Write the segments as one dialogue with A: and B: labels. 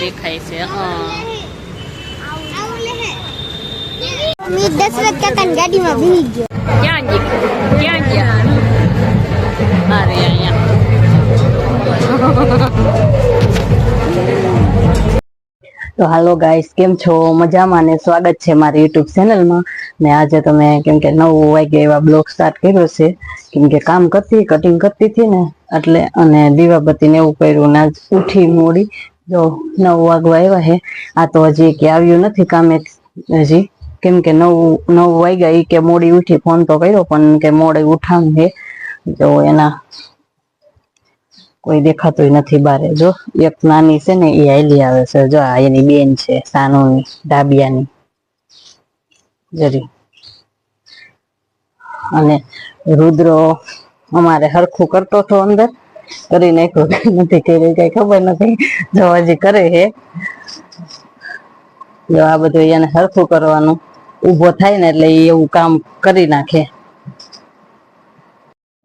A: દેખાય છે હા.
B: દશરથ કાકા ગાડીમાં ભીની ગયો.
A: ક્યાં ગયા? ક્યાં ગયા? અરે અહીંયા. તો હાલો ગાઈસ કેમ છો? મજામાં ને સ્વાગત છે મારી યુટ્યુબ ચેનલમાં. ને આજે તમે કેમ કે નવું વાગે એવા બ્લોગ સ્ટાર્ટ કર્યો છે. કેમ કે કામ કરતી કટિંગ કરતી હતી ને. એટલે અને દીવાબત્તીને એવું કર્યું ને ઉઠી મોડી જો નવ વાગવા આવ્યા હે આ તો હજી કે આવ્યું નથી કામે હજી. કેમ કે નવ નવ વાગ્યા ઈ કે મોડી ઉઠી ફોન તો કર્યો, પણ કે મોડે ઉઠાણ છે. જો એના કોઈ દેખાતું નથી બારે. જો એક નાની છે ને એ હાલી આવે છે. જો આ એની બેન છે, સાનુની, ડાબિયાની. જરી. અને રુદ્ર અમારે હરખું કરતો હતો અંદર. કરી નાખ્યું નથી કર્યું કઈ ખબર નથી. જો હજી કરે છે. જો આ બધું એને હરખું કરવાનું. ઊભો થાય ને એટલે એવું કામ કરી નાખે.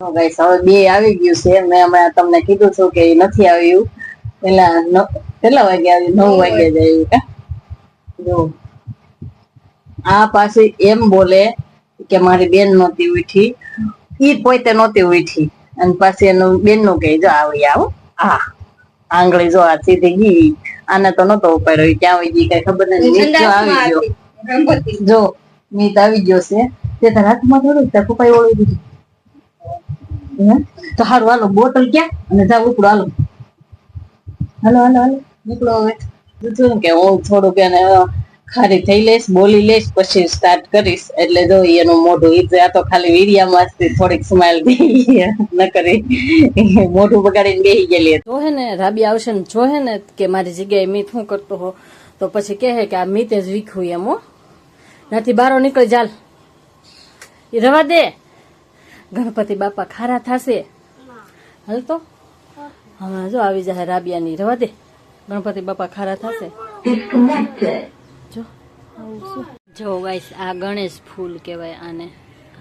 A: ગાઈસ, હવે બે આવી ગયું છે. મેં હમણાં તમને કીધું છું કે એ નથી આવ્યું. પેલા કેટલા વાગે આવ્યું? નવ વાગે જ આવ્યું કા? જો. આ પાછી એમ બોલે કે મારી બેન નહોતી ઉઠી. ઈ પોતે નહોતી ઉઠી. અને પાછી એનું બેનનું કે જો આવી આવો આ. આંગળી જો આ સીધી ગઈ આને તો નતો ઉપાડ્યો. ક્યાં આવી ગઈ કઈ ખબર નથી. જો આવી ગયો. જો મીત આવી ગયો છે. તે તારા હાથમાં થોડું ત્યાં પપ્પાએ ઓળવી દીધું. હે? તો હારું હાલો બોટલ ક્યાં? અને જા ઉપડો હાલો. હાલો હાલો હાલો. નીકળો હવે. કે હું થોડુંક એને ખારી થઈ લઈશ બોલી લઈશ પછી સ્ટાર્ટ કરીશ. એટલે જો એનું મોઢું ઈ આ તો ખાલી વીડિયામાં થોડીક સ્માઈલ થઈ ન કરી મોઢું બગાડીને બેસી ગયેલી જો હે ને રાબી આવશે ને જો હે ને કે મારી જગ્યાએ મીત હું કરતો હો તો પછી કહે કે આ મીતે જ વીખું એમ હો. નથી બારો નીકળી ચાલ એ રવા દે. ગણપતિ બાપા ખારા થશે. હાલ તો. હમણાં જો આવી જાય રાબિયાની રવા દે. ગણપતિ બાપા ખારા થશે. જો ગાઈસ આ ગણેશ ફૂલ કહેવાય આને.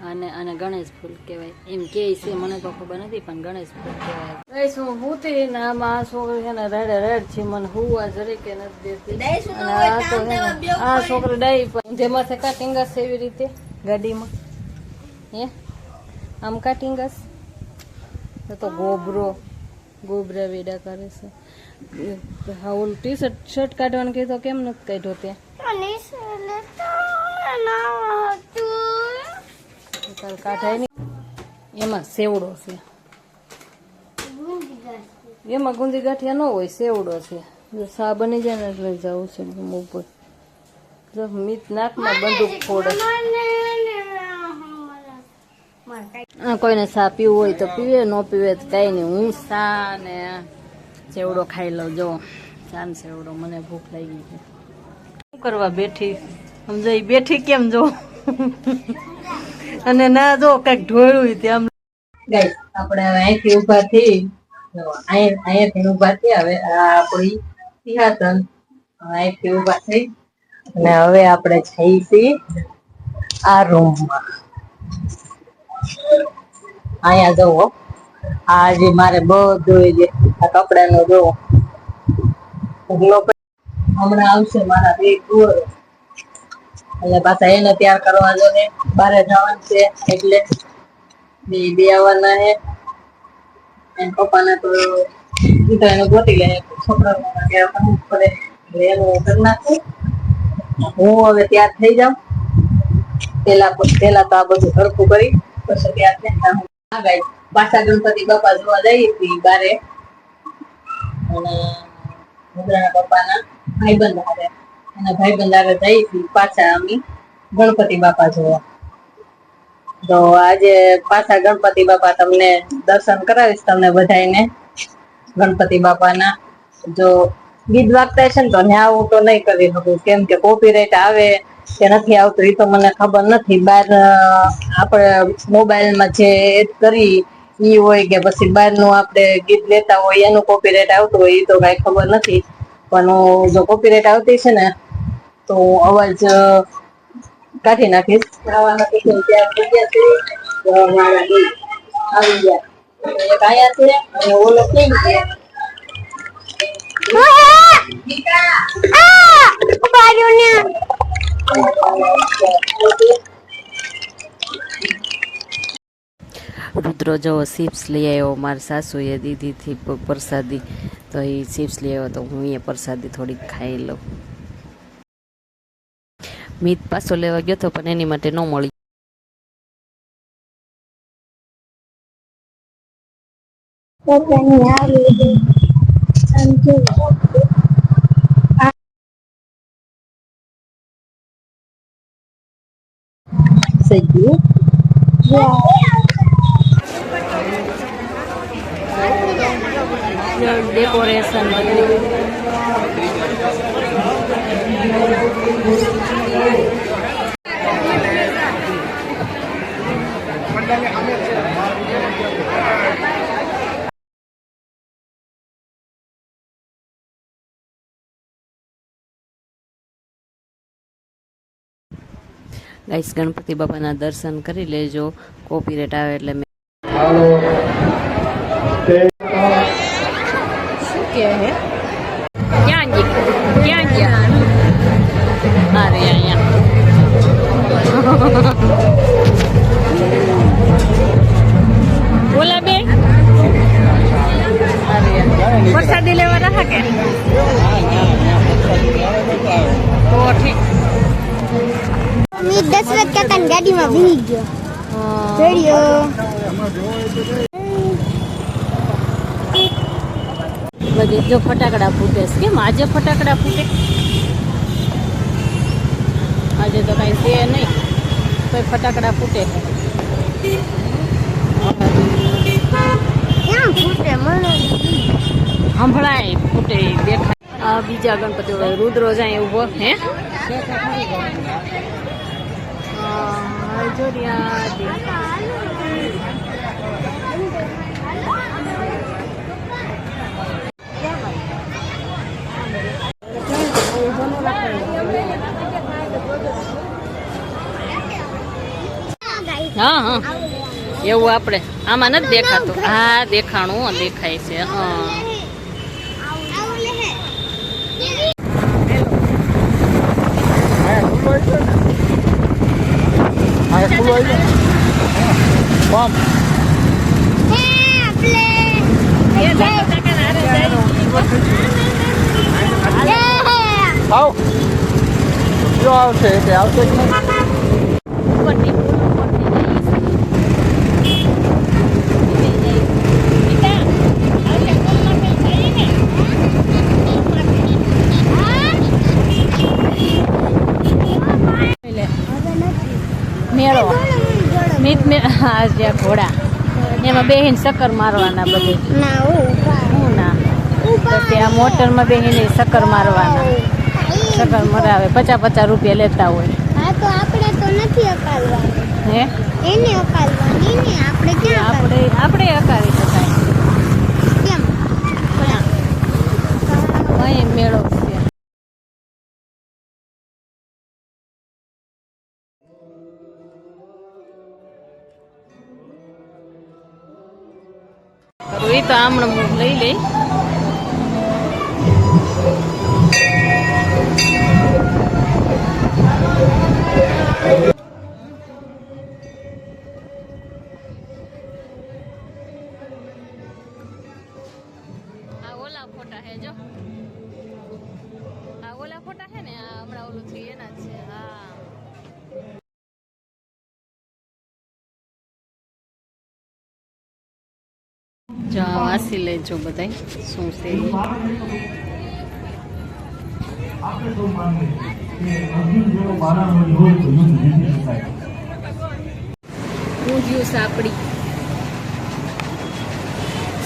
A: આને આને ગણેશ ફૂલ કહેવાય. એમ કે છે મને તો ખબર નથી પણ ગણેશ ફૂલ કહેવાય. ગાઈસ હું ભૂતી ને આમાં આ છોકરી છે ને રેડે રેડ છે મને હુવા જરીકે નથી દેતી. આ તો આ છોકરી ડાઈ પણ જેમાંથી કાટિંગસ હશે એવી રીતે ગાડીમાં. હે? આમ કાટિંગસ એ તો ગોબરો ગોબરા વેડા કરે છે. હા ઓલું ટી શર્ટ શર્ટ કાઢવાનું કીધું કેમ નથી કાઢ્યો તે? તારે કાઢાય નહીં એમાં સેવડો છે. એમાં ગુંદી ગાંઠિયા ન હોય સેવડો છે. જો સા બની જાય ને એટલે જવું છે ઉપર જો મિત નાકમાં બંદૂક ફોડે. કોઈને સા પીવું હોય તો પીવે ન પીવે તો કઈ નહીં. હું સા ને સેવડો ખાઈ લઉં. જો ચાન સેવડો. મને ભૂખ લાગી છે. શું કરવા બેઠી? સમજાય બેઠી કેમ જો? અને ના જો, કંઈક ઢોળ્યું ત્યાં. ગાઈસ આપણે અહીંથી ઊભા થઈ અહીં અહીંયાથી ઊભા થઈ હવે આપણી સિંહાસન. અહીંથી ઊભા અને હવે આપણે જઈ છીએ આ રૂમમાં અહીંયા જુઓ આ જે મારે બધું જે આ કપડાનું પડ- હમણાં આવશે મારા બે કુંવરો એટલે પાછા એને તૈયાર કરવા જો ને બારે જવાનું છે એટલે બે બે આવવાના હે એન પપ્પાને તો કીધું એનું ગોતી લે. હું હવે તૈયાર થઈ જાઉં. પેલા પેલા તો આ બધું સરખું કરી. પછી તૈયાર થઈ જાઉં. હા પાછા ગણપતિ બાપા જોવા જઈએ છીએ બારે. અને મુદ્રાના પપ્પાના ભાઈબંધ હારે. એના ભાઈ બંધારે જઈ પાછા અમે ગણપતિ બાપા જોવા. તો આજે પાછા ગણપતિ બાપા તમને દર્શન કરાવીશ તમને બધાને ગણપતિ બાપાના. જો ગીત વાગતા છે ને તો ને આવું તો નહીં કરી શકું. કેમ કે કોપીરાઇટ આવે કે નથી આવતું એ તો મને ખબર નથી. બહાર આપણે મોબાઈલમાં જે એડ કરી, ઈ હોય કે પછી બહારનું આપણે ગીત લેતા હોય, એનું કોપીરાઇટ આવતું હોય એ તો કાંઈ ખબર નથી. પણ જો કોપીરાઇટ આવતી છે ને તો અવાજ અ, કાઢી નાખીશ ખાવાના ટિફિન તૈયાર થઈ ગયા છે તો મારા બે આવી ગયા એક આયા છે અને ઓલો કેમ છે
B: આ ઉપાડ્યું ને
C: રુદ્રો જવો ચિપ્સ લઈ આવ્યો મારી સાસુએ દીધીથી પ- પ્રસાદી તો એ ચિપ્સ લઈ આવ્યો તો હું એ પ્રસાદી થોડીક ખાઈ લઉં મીત પાછો લેવા ગયો હતો પણ એની માટે ન મળી
B: પોતાની આવી સમજો
A: સહી
C: ડેકોરેશન બધું ગાઈસ ગણપતિ બાબાના દર્શન કરી લેજો. કોપીરેટ આવે એટલે મેં શું કે ક્યાં ગયા? ક્યાં ગયા?
B: કાકાની ગાડીમાં બેસી ગયો રેડિયો
C: બધી જો ફટાકડા ફૂટે છે. કેમ આજે ફટાકડા ફૂટે? આજે તો કાંઈ છે નહીં. તો ફટાકડા ફૂટે.
B: ક્યાં ફૂટે? મને
C: સંભળાય ફૂટે દેખાય. આ બીજા ગણપતિ ઓલા રુદ્રો જાય ઊભો હે? આ જો રહ્યા દેખાય. હા હા. એવું આપણે. આમાં નથી દેખાતું. હા દેખાણું દેખાય છે હા.
B: આવું લે હે આપણે
D: આવ જો આવશે કે આવશે કે
C: મીત મે હા જ્યાં ઘોડા. એમાં બેહીને ચક્કર મારવાના બધે.
B: ના
C: હું ના? પછી ત્યાં મોટરમાં બેહીને ચક્કર મારવાના. ચક્કર મરાવે. પચાસ પચાસ રૂપિયા લેતા હોય.
B: હા તો આપણે તો નથી
C: હે?
B: એને
C: એ તો આમણે લઈ લઈ આ ઓલા ફોટા હે જો આ ઓલા ફોટા છે ને આ હમણાં ઓલું થયું એના જ છે હા જો વાસી લેજો બધાય. શું છે ઊંધિયું સાપડી.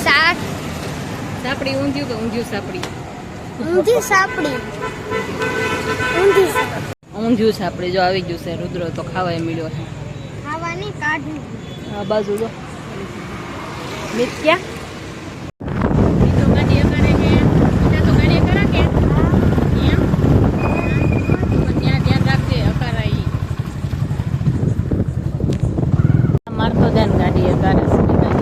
B: શાક
C: સાપડી ઊંધિયું કે ઊંધિયું સાપડી?
B: ઊંધિયું સાપડી. સાપડી.
C: ઊંધિયું સાપડી જો આવી ગયું છે રુદ્ર તો ખાવાય મળ્યો છે.
B: ખાવાની કાઢું.
C: આ બાજુ જો. મિત ક્યાં મિતો ગાડી કરે છે મિતા તો ગાડી કરે કે એમ પણ ત્યાં ધ્યાન રાખજે અકારાઈ માર તો ધ્યાન ગાડી અકારે છે મિતા.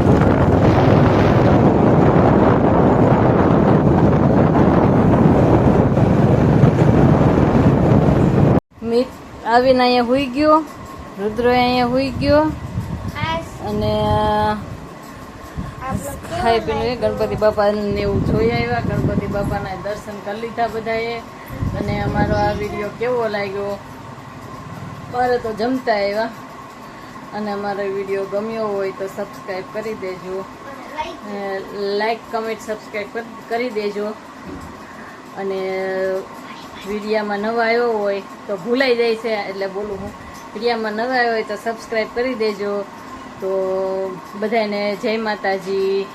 C: આવીને અહીંયા હોઈ ગયો રુદ્ર અહીંયા હોઈ ગયો. અને ખાઈ પીને ગણપતિ બાપાને એવું જોઈ આવ્યા. ગણપતિ બાપાના દર્શન કરી લીધા બધાએ. અને અમારો આ વીડિયો કેવો લાગ્યો? મારે તો જમતા આવ્યા. અને અમારો વીડિયો ગમ્યો હોય તો સબસ્ક્રાઈબ કરી દેજો. લાઈક કમેન્ટ સબસ્ક્રાઈબ કરી દેજો. અને વિડીયામાં નવા આવ્યો હોય તો ભૂલાઈ જાય છે એટલે બોલું હું. વિડીયામાં નવા આવ્યો હોય તો સબસ્ક્રાઈબ કરી દેજો. તો બધાને જય માતાજી.